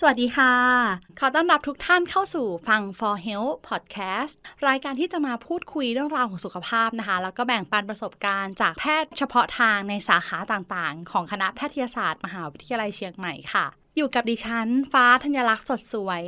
สวัสดีค่ะ ขอต้อนรับทุกท่านเข้าสู่ฟัง For Health Podcast รายการที่จะมาพูดคุยเรื่องราวของสุขภาพนะคะ แล้วก็แบ่งปันประสบการณ์จากแพทย์เฉพาะทางในสาขาต่างๆ ของคณะแพทยศาสตร์ มหาวิทยาลัยเชียงใหม่ค่ะ อยู่กับดิฉัน ฟ้าธัญลักษณ์สดสวย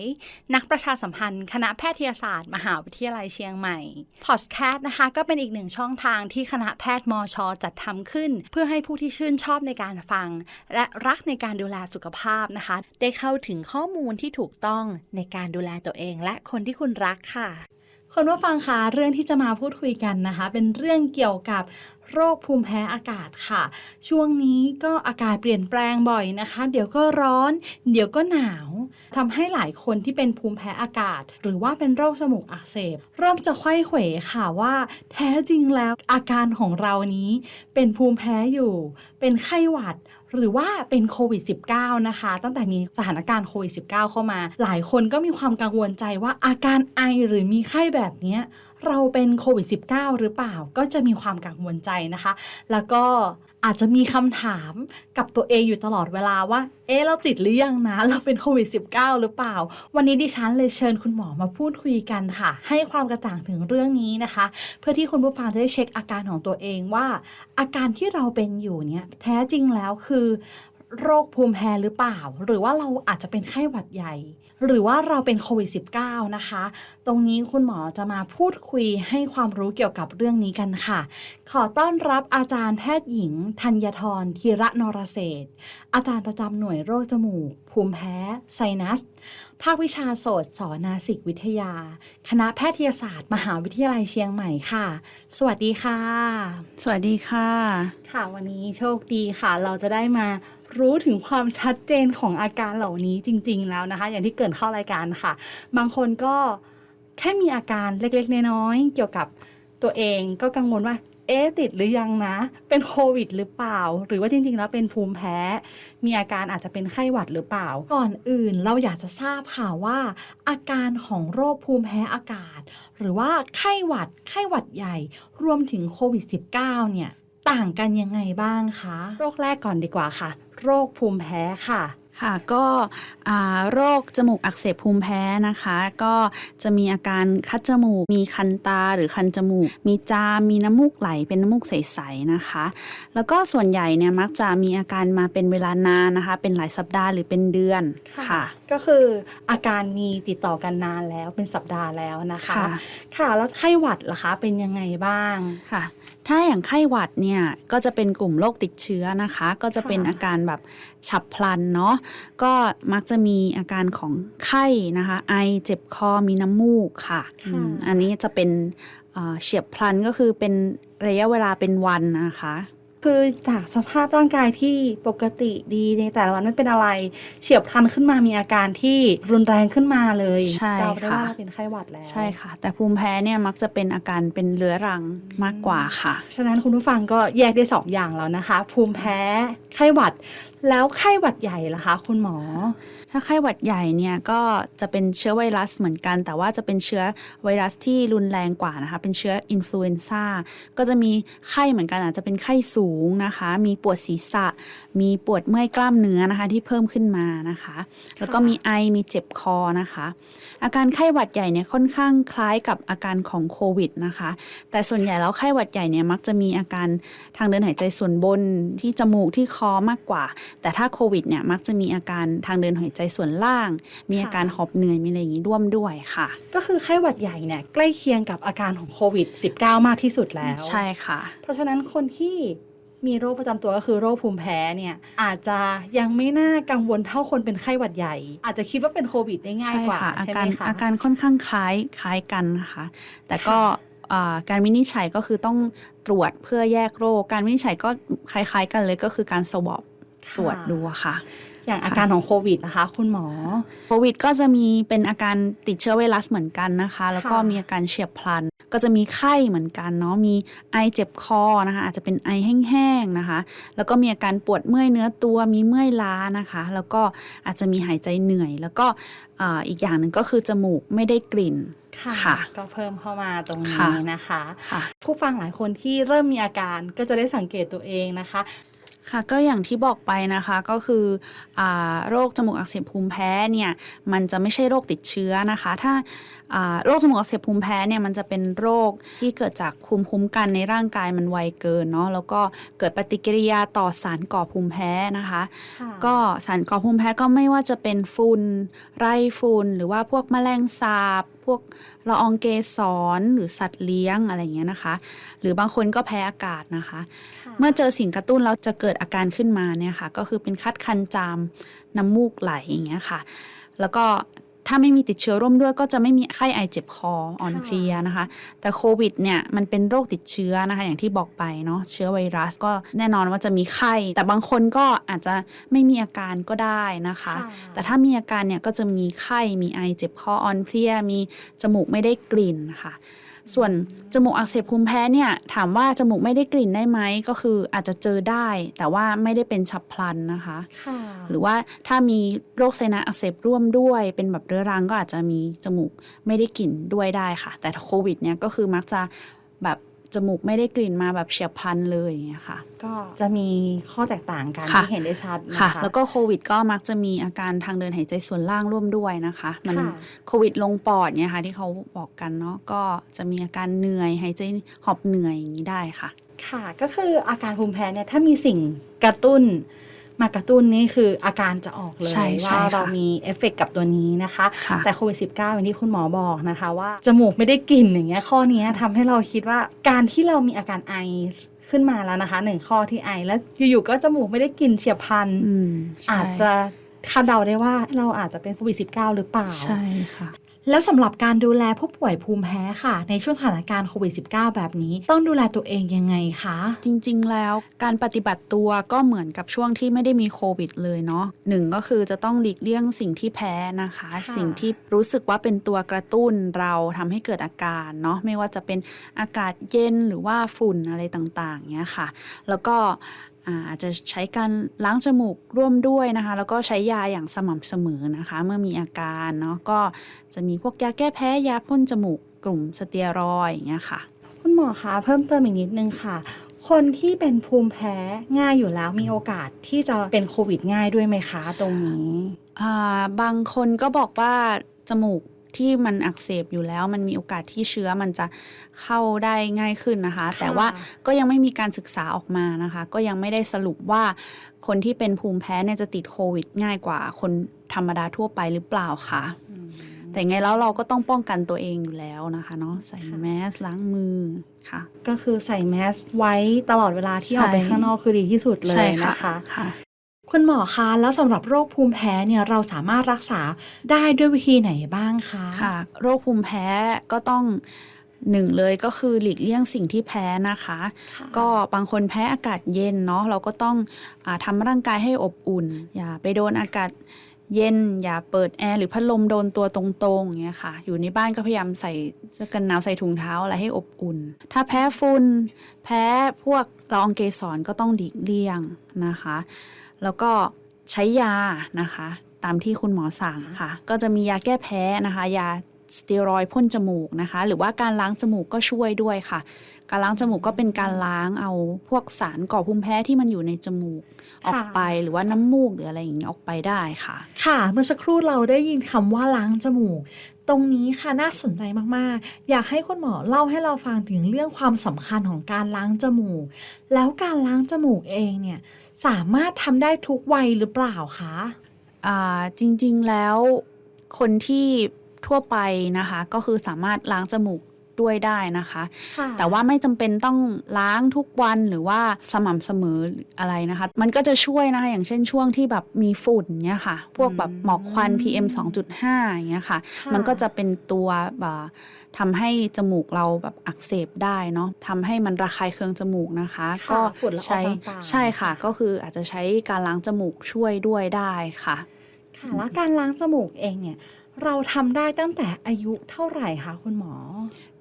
นักประชาสัมพันธ์ คณะแพทยศาสตร์ มหาวิทยาลัยเชียงใหม่ พอดแคสต์นะคะ ก็เป็นอีกหนึ่งช่องทางที่คณะแพทย์มอชอจัดทำขึ้น เพื่อให้ผู้ที่ชื่นชอบในการฟัง และรักในการดูแลสุขภาพนะคะ ได้เข้าถึงข้อมูลที่ถูกต้องในการดูแลตัวเอง และคนที่คุณรักค่ะ คนว่าฟังคะเรื่องที่จะมาพูดคุยกันนะคะ เป็นเรื่องเกี่ยวกับโรคภูมิแพ้อากาศค่ะ ช่วงนี้ก็อากาศเปลี่ยนแปลงบ่อยนะคะ เดี๋ยวก็ร้อน เดี๋ยวก็หนาวทำให้หลายคนที่เป็นภูมิแพ้อากาศ หรือว่าเป็นโรคจมูกอักเสบ เริ่มจะไขว้เขวค่ะว่า แท้จริงแล้วอาการของเรานี้ เป็นภูมิแพ้อยู่ เป็นไข้หวัด หรือว่าเป็นโควิด -19 นะคะ ตั้งแต่มีสถานการณ์โควิด -19 เข้ามา หลายคนก็มีความกังวลใจว่าอาการไอหรือมีไข้แบบนี้ เราเป็นโควิด -19 หรือเปล่า ก็จะมีความกังวลใจนะคะ แล้วก็อาจจะมีคำถามกับตัวเองอยู่ตลอดเวลาว่า เอ๊ะ เราติดหรือยังนะ เราเป็นโควิด -19 หรือเปล่า วันนี้ดิฉันเลยเชิญคุณหมอมาพูดคุยกันค่ะ ให้ความกระจ่างถึงเรื่องนี้นะคะ เพื่อที่คุณผู้ฟังจะได้เช็คอาการของตัวเองว่า อาการที่เราเป็นอยู่เนี่ยแท้จริงแล้วคือ โรคภูมิแพ้หรือเปล่า หรือว่าเราอาจจะเป็นไข้หวัดใหญ่ หรือว่าเราเป็นโควิด -19 นะคะ ตรงนี้คุณหมอจะมาพูดคุยให้ความรู้เกี่ยวกับเรื่องนี้กันค่ะ ขอต้อนรับอาจารย์แพทย์หญิง ธัญทรธีระนรเศรษฐ์อาจารย์ประจำหน่วยโรคจมูก ภูมิแพ้ ไซนัส ภาควิชาโสตสอนาสิกวิทยา คณะแพทยศาสตร์ มหาวิทยาลัยเชียงใหม่ค่ะ สวัสดีค่ะ สวัสดีค่ะ ค่ะ วันนี้โชคดีค่ะ เราจะได้มา รู้ถึงความชัดเจนของอาการเหล่านี้จริง ๆ แล้วนะคะ อย่างที่เกรินเข้ารายการค่ะ บางคนก็แค่มีอาการเล็กๆ น้อยๆเกี่ยวกับตัวเองก็กังวลว่าเอ๊ะติดหรือยังนะ เป็นโควิดหรือเปล่า หรือว่าจริง ๆ แล้วเป็นภูมิแพ้ มีอาการอาจจะเป็นไข้หวัดหรือเปล่า ก่อนอื่นเราอยากจะทราบค่ะว่า อาการของโรคภูมิแพ้อากาศ หรือว่าไข้หวัด ไข้หวัดใหญ่ รวมถึงโควิด -19 เนี่ย ต่างกันยังไงบ้างคะ โรคแรกก่อนดีกว่าค่ะ โรคภูมิแพ้ค่ะ ค่ะก็อ่าโรคจมูกอักเสบภูมิแพ้นะคะ ก็จะมีอาการคัดจมูก มีคันตาหรือคันจมูก มีจามมีน้ำมูกไหลเป็นน้ำมูกใสๆนะคะ แล้วก็ส่วนใหญ่เนี่ยมักจะมีอาการมาเป็นเวลานานนะคะ เป็นหลายสัปดาห์หรือเป็นเดือนค่ะ ก็คืออาการมีติดต่อกันนานแล้วเป็นสัปดาห์แล้วนะคะ ค่ะค่ะแล้วไข้หวัดล่ะคะเป็นยังไงบ้างค่ะถ้าอย่างไข้หวัดเนี่ยก็จะเป็นกลุ่มโรคติดเชื้อนะคะ ก็จะเป็นค่ะอาการแบบฉับพลันเนาะก็มักจะมีอาการของไข้นะคะ ไอเจ็บคอมีน้ำมูกค่ะอืมอันนี้จะเป็นเอ่อเฉียบพลันก็คือเป็นระยะเวลาเป็นวันนะคะ คือจากสภาพร่างกายที่ปกติดีในแต่ละวันไม่เป็นอะไร เฉียบพลันขึ้นมามีอาการที่รุนแรงขึ้นมาเลยใช่เดาได้ค่ะว่าเป็นไข้หวัดแล้วใช่ค่ะ แต่ภูมิแพ้เนี่ยมักจะเป็นอาการเป็นเรื้อรังมากกว่าค่ะ ฉะนั้นคุณผู้ฟังก็แยกได้สองอย่างแล้วนะคะ ภูมิแพ้ไข้หวัดแล้วไข้หวัดใหญ่ล่ะคะ คุณหมอถ้าไข้หวัดใหญ่เนี่ยก็จะเป็นเชื้อไวรัสเหมือนกัน แต่ว่าจะเป็นเชื้อไวรัสที่รุนแรงกว่านะคะ เป็นเชื้ออินฟลูเอนซ่าก็จะมีไข้เหมือนกันอาจจะเป็นไข้สูงนะคะ มีปวดศีรษะ มีปวดเมื่อยกล้ามเนื้อนะคะ ที่เพิ่มขึ้นมานะคะ แล้วก็มีไอมีเจ็บคอนะคะ อาการไข้หวัดใหญ่เนี่ยค่อนข้างคล้ายกับอาการของโควิดนะคะ แต่ส่วนใหญ่แล้วไข้หวัดใหญ่เนี่ยมักจะมีอาการทางเดินหายใจส่วนบนที่จมูกที่คอมากกว่า แต่ถ้าโควิดเนี่ยมักจะมีอาการทางเดินหายใจส่วนล่าง มีอาการหอบเหนื่อยมีอะไรอย่างนี้ร่วมด้วยค่ะ ก็คือไข้หวัดใหญ่เนี่ยใกล้เคียงกับอาการของโควิด -19 มากที่สุดแล้ว ใช่ค่ะ เพราะฉะนั้นคนที่มีโรคประจำตัวก็คือโรคภูมิแพ้เนี่ยอาจจะยังไม่น่ากังวลเท่าคนเป็นไข้หวัดใหญ่ อาจจะคิดว่าเป็นโควิดได้ง่ายใช่กว่าค่ะอาใช่ไหการมคะอาการค่อนข้างคล้ายคล้ายกันนะคะแต่ก็อ่าการวินิจฉัยก็คือต้องตรวจเพื่อแยกโรค การวินิจฉัยก็คล้าย ๆ กันเลยก็คือการสวอปตรวจดูอะค่ะ อย่างอาการของโควิดนะคะ คุณหมอ โควิดก็จะมีเป็นอาการติดเชื้อไวรัสเหมือนกันนะคะ แล้วก็ค่ะมีอาการเฉียบพลัน ก็จะมีไข้เหมือนกันเนาะมีไอเจ็บคอนะคะ อาจจะเป็นไอแห้งๆนะคะ แล้วก็มีอาการปวดเมื่อยเนื้อตัวมีเมื่อยล้านะคะ แล้วก็อาจจะมีหายใจเหนื่อย แล้วก็อ่าอีกอย่างหนึ่งก็คือจมูกไม่ได้กลิ่นค่ะก็เพิ่มเข้ามาตรงค่ะนี้นะคะค่ะผู้ฟังหลายคนที่เริ่มมีอาการก็จะได้สังเกตตัวเองนะคะ ค่ะก็อย่างที่บอกไปนะคะก็คืออาโรคจมูกอักเสบภูมิแพ้เนี่ยมันจะไม่ใช่โรคติดเชื้อนะคะ ถ้าอ่าโรคจมูกอักเสบภูมิแพ้เนี่ยมันจะเป็นโรคที่เกิดจากภูมิคุ้มกันในร่างกายมันไวเกินเนาะแล้วก็เกิดปฏิกิริยาต่อสารก่อภูมิแพ้นะคะค่ะก็สารก่อภูมิแพ้ก็ไม่ว่าจะเป็นฝุ่นไรฝุ่นหรือว่าพวกแมลงสาบ พวกละอองเกสรหรือสัตว์เลี้ยงอะไรอย่างเงี้ยนะคะ หรือบางคนก็แพ้อากาศนะคะ เมื่อเจอสิ่งกระตุ้นแล้วจะเกิดอาการขึ้นมาเนี่ยค่ะ ก็คือเป็นคัดคันจามน้ำมูกไหลอย่างเงี้ยค่ะ แล้วก็ ถ้าไม่มีติดเชื้อร่วมด้วยก็จะไม่มีไข้ไอเจ็บคออ่อนเพลียนะคะ แต่โควิดเนี่ยมันเป็นโรคติดเชื้อนะคะ อย่างที่บอกไปเนาะเชื้อไวรัสก็แน่นอนว่าจะมีไข้ แต่บางคนก็อาจจะไม่มีอาการก็ได้นะคะค่ะแต่ถ้ามีอาการเนี่ยก็จะมีไข้มีไอเจ็บคออ่อนเพลียมีจมูกไม่ได้กลิ่นค่ะ ส่วนจมูกอักเสบภูมิแพ้เนี่ยถามว่าจมูกไม่ได้กลิ่นได้ไหมก็คืออาจจะเจอได้ แต่ว่าไม่ได้เป็นฉับพลันนะคะค่ะหรือว่าถ้ามีโรคไซนัสอักเสบร่วมด้วย เป็นแบบเรื้อรังก็อาจจะมีจมูกไม่ได้กลิ่นด้วยได้ค่ะ แต่โควิดเนี่ยก็คือมักจะแบบ จมูกไม่ได้กลิ่นมาแบบเฉียบพลันเลยอย่างเงี้ยค่ะ ก็จะมีข้อแตกต่างกันค่ะที่เห็นได้ชัดนะค่ะคะแล้วก็โควิดก็มักจะมีอาการทางเดินหายใจส่วนล่างร่วมด้วยนะคะ มันค่ะโควิดลงปอดเนี่ยค่ะที่เขาบอกกันเนาะก็จะมีอาการเหนื่อยหายใจหอบเหนื่อยอย่างนี้ได้ค่ะ ค่ะก็คืออาการภูมิแพ้เนี่ยถ้ามีสิ่งกระตุ้น มากระตุ้นนี่คืออาการจะออกเลยใช่ใช่ว่าค่ะเรามีเอฟเฟกต์กับตัวนี้นะคะค่ะแต่โควิด -19 อย่างที่คุณหมอบอกนะคะว่า จมูกไม่ได้กลิ่นอย่างเงี้ยข้อเนี้ยทำให้เราคิดว่าการที่เรามีอาการไอขึ้นมาแล้วนะคะหนึ่งข้อที่ไอแล้วอยู่ๆก็จมูกไม่ได้กลิ่นเฉียบพลันอืมใช่อาจจะคาดเดาได้ว่าเราอาจจะเป็นโควิด -19 หรือเปล่า ใช่ค่ะ แล้วสำหรับการดูแลผู้ป่วยภูมิแพ้ค่ะ ในช่วงสถานการณ์โควิด -19 แบบนี้ ต้องดูแลตัวเองยังไงคะ จริงๆ แล้วการปฏิบัติตัวก็เหมือนกับช่วงที่ไม่ได้มีโควิดเลยเนาะหนึ่งก็คือจะต้องหลีกเลี่ยงสิ่งที่แพ้นะคะค่ะสิ่งที่รู้สึกว่าเป็นตัวกระตุ้นเราทำให้เกิดอาการเนาะไม่ว่าจะเป็นอากาศเย็นหรือว่าฝุ่นอะไรต่างๆเนี้ยค่ะ แล้วก็ อ่าอาจจะใช้การล้างจมูกร่วมด้วยนะคะ แล้วก็ใช้ยาอย่างสม่ำเสมอนะคะ เมื่อมีอาการเนาะก็จะมีพวกยาแก้แพ้ยาพ่นจมูกกลุ่มสเตียรอยด์อย่างเงี้ยค่ะ คุณหมอคะเพิ่มเติมอีกนิดนึงค่ะ คนที่เป็นภูมิแพ้ง่ายอยู่แล้วมีโอกาสที่จะเป็นโควิดง่ายด้วยไหมคะ ตรงนี้ อ่าบางคนก็บอกว่าจมูก ที่มันอักเสบอยู่แล้ว มันมีโอกาสที่เชื้อมันจะเข้าได้ง่ายขึ้นนะคะ แต่ว่าก็ยังไม่มีการศึกษาออกมานะคะ ก็ยังไม่ได้สรุปว่าคนที่เป็นภูมิแพ้เนี่ยจะติดโควิดง่ายกว่าคนธรรมดาทั่วไปหรือเปล่าคะแต่ไงแล้วเราก็ต้องป้องกันตัวเองอยู่แล้วนะคะเนาะใส่แมสล้างมือค่ะ ก็คือใส่แมสไว้ตลอดเวลาที่ออกไปใช่ข้างนอกคือดีที่สุดเลยนะคะ ค่ะคุณหมอคะแล้วสำหรับโรคภูมิแพ้เนี่ยเราสามารถรักษาได้ด้วยวิธีไหนบ้างคะค่ะ โรคภูมิแพ้ก็ต้องหนึ่งเลยก็คือหลีกเลี่ยงสิ่งที่แพ้นะคะค่ะก็บางคนแพ้อากาศเย็นเนาะเราก็ต้องอาทำร่างกายให้อบอุ่น อย่าไปโดนอากาศเย็น อย่าเปิดแอร์หรือพัดลมโดนตัวตรงๆอย่างเงี้ยค่ะ อยู่ในบ้านก็พยายามใส่เสื้อกันหนาวใส่ถุงเท้าอะไรให้อบอุ่น ถ้าแพ้ฝุ่นแพ้พวกละอองเกสรก็ต้องหลีกเลี่ยงนะคะ แล้วก็ใช้ยานะคะ ตามที่คุณหมอสั่งค่ะ ก็จะมียาแก้แพ้นะคะ ยา สเตียรอยด์พ่นจมูกนะคะ หรือว่าการล้างจมูกก็ช่วยด้วยค่ะ การล้างจมูกก็เป็นการล้างเอาพวกสารก่อภูมิแพ้ที่มันอยู่ในจมูกออกไปหรือว่าน้ำมูกหรืออะไรอย่างนี้ออกไปได้ค่ะ ค่ะ เมื่อสักครู่เราได้ยินคำว่าล้างจมูก ตรงนี้ค่ะน่าสนใจมากๆ อยากให้คุณหมอเล่าให้เราฟังถึงเรื่องความสำคัญของการล้างจมูก แล้วการล้างจมูกเองเนี่ยสามารถทำได้ทุกวัยหรือเปล่าคะอ่าจริงๆแล้วคนที่ ทั่วไปนะคะ ก็คือสามารถล้างจมูกด้วยได้นะคะค่ะแต่ว่าไม่จำเป็นต้องล้างทุกวันหรือว่าสม่ำเสมออะไรนะคะ มันก็จะช่วยนะคะอย่างเช่นช่วงที่แบบมีฝุ่นเนี้ยค่ะ พวกแบบหมอกควัน PM 2.5อย่างเงี้ยค่ะค่ะ มันก็จะเป็นตัวแบบทำให้จมูกเราแบบอักเสบได้เนาะทำให้มันระคายเคืองจมูกนะคะค่ะก็ฝุ่นละอองใช้ต่างๆใช่ค่ะ ก็คืออาจจะใช้การล้างจมูกช่วยด้วยได้ค่ะ ค่ะแล้วการล้างจมูกเองเนี่ย เราทำได้ตั้งแต่อายุเท่าไหร่คะคุณหมอ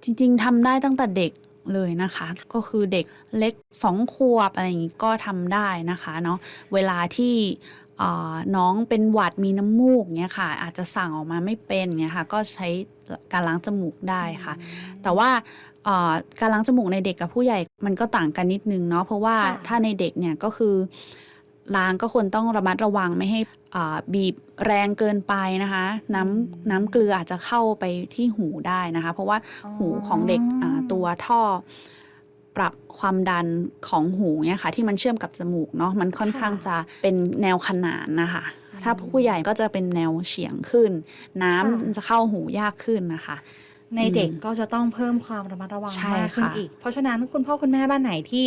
จริง ๆทำได้ตั้งแต่เด็กเลยนะคะ ก็คือเด็กเล็กสองขวบอะไรอย่างนี้ก็ทำได้นะคะเนาะเวลาที่เอ่อน้องเป็นหวัดมีน้ำมูกเนี้ยค่ะ อาจจะสั่งออกมาไม่เป็นเนี้ยค่ะ ก็ใช้การล้างจมูกได้ค่ะ แต่ว่าเอ่อการล้างจมูกในเด็กกับผู้ใหญ่มันก็ต่างกันนิดนึงเนาะเพราะว่าค่ะถ้าในเด็กเนี่ยก็คือ ล้างก็ควรต้องระมัดระวังไม่ให้อ่าบีบแรงเกินไปนะคะ น้ำน้ำเกลืออาจจะเข้าไปที่หูได้นะคะ เพราะว่าหูของเด็กอ่าตัวท่อปรับความดันของหูเนี่ยค่ะ ที่มันเชื่อมกับจมูกเนาะมันค่อนข้างจะเป็นแนวขนานนะคะ ถ้าผู้ใหญ่ก็จะเป็นแนวเฉียงขึ้น น้ำค่ะมันจะเข้าหูยากขึ้นนะคะ ในเด็กก็จะต้องเพิ่มความระมัดระวังใช่มากขึ้นค่ะอีก เพราะฉะนั้นคุณพ่อคุณแม่บ้านไหนที่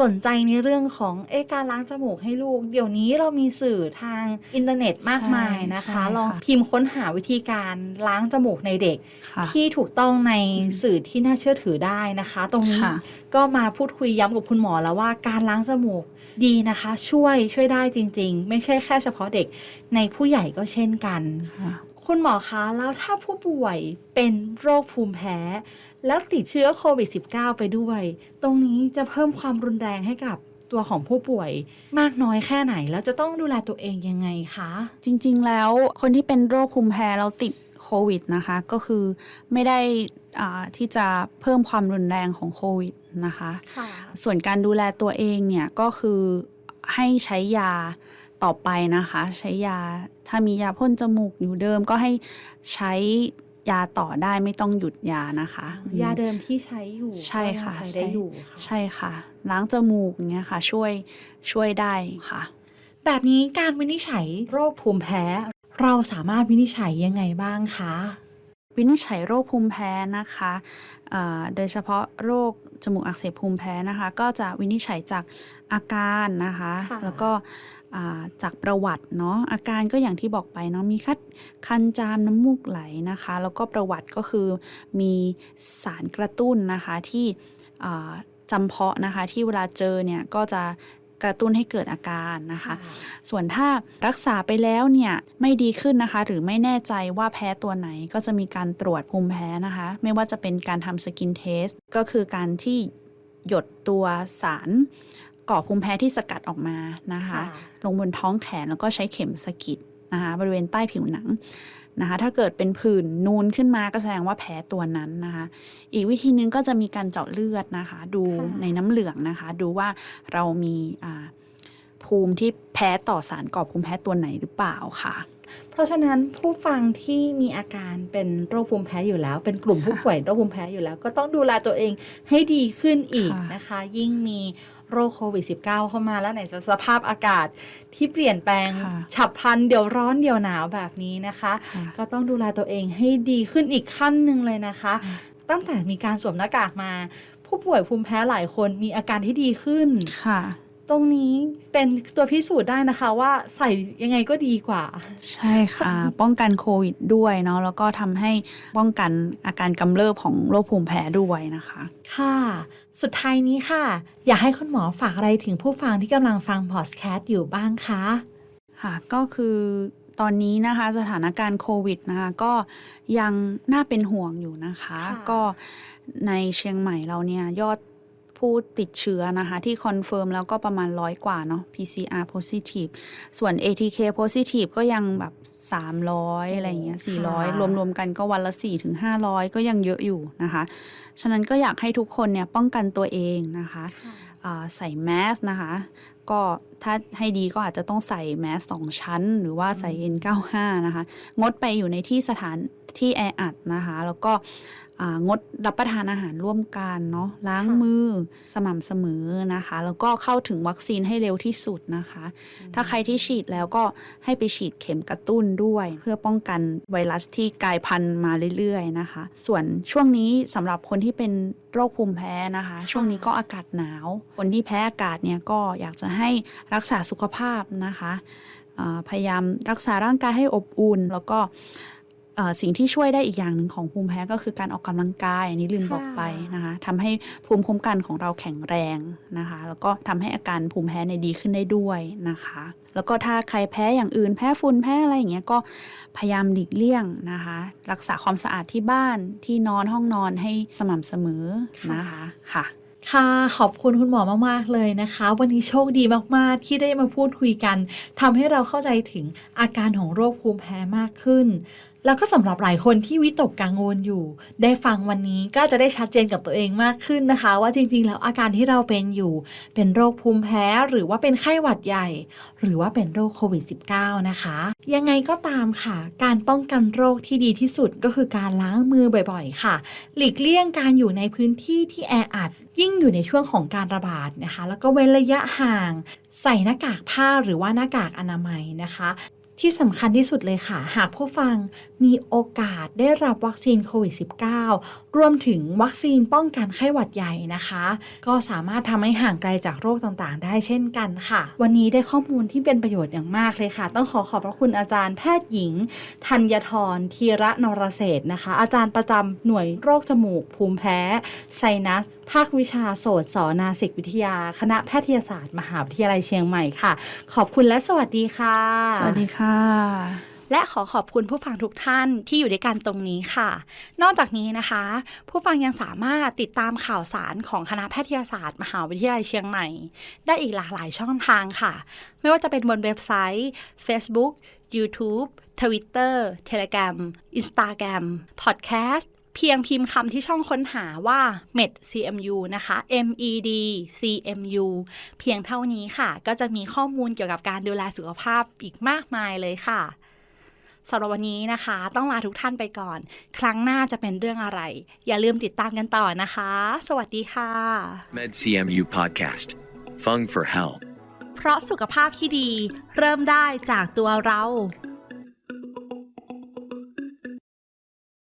สนใจในเรื่องของเอะการล้างจมูกให้ลูก เดี๋ยวนี้เรามีสื่อทางอินเทอร์เน็ตมากมายนะคะใช่ลองพิมพ์ค้นหาวิธีการล้างจมูกในเด็กค่ะที่ถูกต้องในสื่อที่น่าเชื่อถือได้นะคะ ตรงนี้ค่ะก็มาพูดคุยย้ำกับคุณหมอแล้วว่าการล้างจมูกดีนะคะ ช่วยช่วยได้จริง ๆ ไม่ใช่แค่เฉพาะเด็กในผู้ใหญ่ก็เช่นกัน ค่ะคุณหมอคะแล้วถ้าผู้ป่วยเป็นโรคภูมิแพ้ แล้วติดเชื้อโควิด -19 ไปด้วย ตรงนี้จะเพิ่มความรุนแรงให้กับตัวของผู้ป่วยมากน้อยแค่ไหน แล้วจะต้องดูแลตัวเองยังไงคะ จริง ๆ แล้วคนที่เป็นโรคภูมิแพ้แล้วติดโควิดนะคะก็คือไม่ได้อ่าที่จะเพิ่มความรุนแรงของโควิดนะคะค่ะส่วนการดูแลตัวเองเนี่ยก็คือให้ใช้ยา ต่อไปนะคะ ใช้ยาถ้ามียาพ่นจมูกอยู่เดิมก็ให้ใช้ยาต่อได้ไม่ต้องหยุดยานะคะ ยาเดิมที่ใช้อยู่ใช่ค่ะก็ยังใช้ได้อยู่ค่ะใช่ค่ะ ล้างจมูกอย่างเงี้ยค่ะ ช่วยช่วยได้ค่ะ แบบนี้การวินิจฉัยโรคภูมิแพ้ เราสามารถวินิจฉัยยังไงบ้างคะวินิจฉัยโรคภูมิแพ้นะคะเอ่อโดยเฉพาะโรคจมูกอักเสบภูมิแพ้นะคะ ก็จะวินิจฉัยจากอาการนะคะค่ะแล้วก็อ่า จากประวัติเนาะอาการก็อย่างที่บอกไปเนาะมีคัดคันจามน้ำมูกไหลนะคะ แล้วก็ประวัติก็คือมีสารกระตุ้นนะคะที่อ่าจำเพาะนะคะที่เวลาเจอเนี่ยก็จะกระตุ้นให้เกิดอาการนะคะ ส่วนถ้ารักษาไปแล้วเนี่ยไม่ดีขึ้นนะคะ หรือไม่แน่ใจว่าแพ้ตัวไหนก็จะมีการตรวจภูมิแพ้นะคะ ไม่ว่าจะเป็นการทำสกินเทสก็คือการที่หยดตัวสาร ก่อภูมิแพ้ที่สกัดออกมานะคะค่ะลงบนท้องแขนแล้วก็ใช้เข็มสกิดนะคะบริเวณใต้ผิวหนังนะคะ ถ้าเกิดเป็นผื่นนูนขึ้นมาก็แสดงว่าแพ้ตัวนั้นนะคะ อีกวิธีหนึงก็จะมีการเจาะเลือดนะคะ ดูค่ะในน้ำเหลืองนะคะ ดูว่าเรามีอ่าภูมิที่แพ้ต่อสารก่อภูมิแพ้ตัวไหนหรือเปล่าค่ะ เพราะฉะนั้นผู้ฟังที่มีอาการเป็นโรคภูมิแพ้อยู่แล้ว เป็นกลุ่มผู้ป่วยโรคภูมิแพ้อยู่แล้ว ก็ต้องดูแลตัวเองให้ดีขึ้นอีกค่ะนะคะ ยิ่งมี โรคโควิด -19 เข้ามาแล้วในสภาพอากาศที่เปลี่ยนแปลงค่ะฉับพลันเดี๋ยวร้อนเดี๋ยวหนาวแบบนี้นะคะค่ะก็ต้องดูแลตัวเองให้ดีขึ้นอีกขั้นหนึ่งเลยนะคะค่ะตั้งแต่มีการสวมหน้ากากมา ผู้ป่วยภูมิแพ้หลายคนมีอาการที่ดีขึ้นค่ะ ตรงนี้เป็นตัวพิสูจน์ได้นะคะว่าใส่ยังไงก็ดีกว่า ใช่ค่ะ ป้องกันโควิดด้วยเนาะแล้วก็ทำให้ป้องกันอาการกำเริบของโรคภูมิแพ้ด้วยนะคะ ค่ะ สุดท้ายนี้ค่ะ อยากให้คุณหมอฝากอะไรถึงผู้ฟังที่กำลังฟังพอดแคสต์อยู่บ้างคะค่ะก็คือตอนนี้นะคะสถานการณ์โควิดนะคะก็ยังน่าเป็นห่วงอยู่นะคะค่ะก็ในเชียงใหม่เราเนี่ยยอด ผู้ติดเชื้อนะคะ ที่คอนเฟิร์มแล้วก็ประมาณร้อยกว่าเนาะ PCR positive ส่วน ATK positive ก็ยังแบบ 300 อะไรอย่างเงี้ย 400 รวมๆกันก็วันละ4-500ถึง 500 ก็ยังเยอะอยู่นะคะ ฉะนั้นก็อยากให้ทุกคนเนี่ยป้องกันตัวเองนะคะอ่าใส่แมสนะคะ ก็ถ้าให้ดีก็อาจจะต้องใส่แมสสองชั้น หรือว่าใส่ N95 นะคะ งดไปอยู่ในที่สถานที่แออัดนะคะ แล้วก็อ่า งดรับประทานอาหารร่วมกันเนาะล้างมือสม่ำเสมอนะคะ แล้วก็เข้าถึงวัคซีนให้เร็วที่สุดนะคะ ถ้าใครที่ฉีดแล้วก็ให้ไปฉีดเข็มกระตุ้นด้วย เพื่อป้องกันไวรัสที่กลายพันธุ์มาเรื่อยๆนะคะ ส่วนช่วงนี้สำหรับคนที่เป็นโรคภูมิแพ้นะคะ ช่วงนี้ก็อากาศหนาว คนที่แพ้อากาศเนี่ยก็อยากจะให้รักษาสุขภาพนะคะอ่าพยายามรักษาร่างกายให้อบอุ่นแล้วก็เอ่อ สิ่งที่ช่วยได้อีกอย่างหนึ่งของภูมิแพ้ก็คือการออกกำลังกายอันนี้ลืมบอกไปนะคะทำให้ภูมิคุ้มกันของเราแข็งแรงนะคะ แล้วก็ทำให้อาการภูมิแพ้ในยดีขึ้นได้ด้วยนะคะ แล้วก็ถ้าใครแพ้อย่างอื่นแพ้ฝุ่นแพ้อะไรอย่างเงี้ยก็พยายามหลีกเลี่ยงนะคะ รักษาความสะอาดที่บ้านที่นอนห้องนอนให้สม่ำเสมอนะคะค่ะค่ะ ขอบคุณคุณหมอมาก ๆ เลยนะคะ วันนี้โชคดีมาก ๆ ที่ได้มาพูดคุยกันทำให้เราเข้าใจถึงอาการของโรคภูมิแพ้มากขึ้น แล้วก็สำหรับหลายคนที่วิตกกังวลอยู่ ได้ฟังวันนี้ก็จะได้ชัดเจนกับตัวเองมากขึ้นนะคะ ว่าจริงๆ แล้วอาการที่เราเป็นอยู่ เป็นโรคภูมิแพ้หรือว่าเป็นไข้หวัดใหญ่ หรือว่าเป็นโรคโควิด -19 นะคะ ยังไงก็ตามค่ะ การป้องกันโรคที่ดีที่สุดก็คือการล้างมือบ่อยๆ ค่ะ หลีกเลี่ยงการอยู่ในพื้นที่ที่แออัด ยิ่งอยู่ในช่วงของการระบาดนะคะ แล้วก็เว้นระยะห่าง ใส่หน้ากากผ้าหรือว่าหน้ากากอนามัยนะคะ ที่สำคัญที่สุดเลยค่ะ หากผู้ฟังมีโอกาสได้รับวัคซีนโควิด -19 รวมถึงวัคซีนป้องกันไข้หวัดใหญ่นะคะ ก็สามารถทำให้ห่างไกลจากโรคต่างๆ ได้เช่นกันค่ะ วันนี้ได้ข้อมูลที่เป็นประโยชน์อย่างมากเลยค่ะ ต้องขอขอบพระคุณอาจารย์แพทย์หญิง ธัญทรธีระนรเศรษฐ์นะคะ อาจารย์ประจำหน่วยโรคจมูก ภูมิแพ้ไซนัส ภาควิชาโสตสอนาสิกวิทยา คณะแพทยศาสตร์ มหาวิทยาลัยเชียงใหม่ค่ะ ขอบคุณและสวัสดีค่ะ สวัสดีค่ะและขอขอบคุณผู้ฟังทุกท่านที่อยู่ด้วยกันตรงนี้ค่ะ นอกจากนี้นะคะ ผู้ฟังยังสามารถติดตามข่าวสารของคณะแพทยศาสตร์ มหาวิทยาลัยเชียงใหม่ ได้อีกหลากหลายช่องทางค่ะ ไม่ว่าจะเป็นบนเว็บไซต์ Facebook YouTube Twitter Telegram Instagram Podcast เพียงพิมพ์คำที่ช่องค้นหาว่า med cmu นะคะ med cmu เพียงเท่านี้ค่ะ ก็จะมีข้อมูลเกี่ยวกับการดูแลสุขภาพอีกมากมายเลยค่ะสำหรับวันนี้นะคะ ต้องลาทุกท่านไปก่อน ครั้งหน้าจะเป็นเรื่องอะไร อย่าลืมติดตามกันต่อนะคะ สวัสดีค่ะ MedCMU Podcast. Fung for Hell. เพราะสุขภาพที่ดี เริ่มได้จากตัวเรา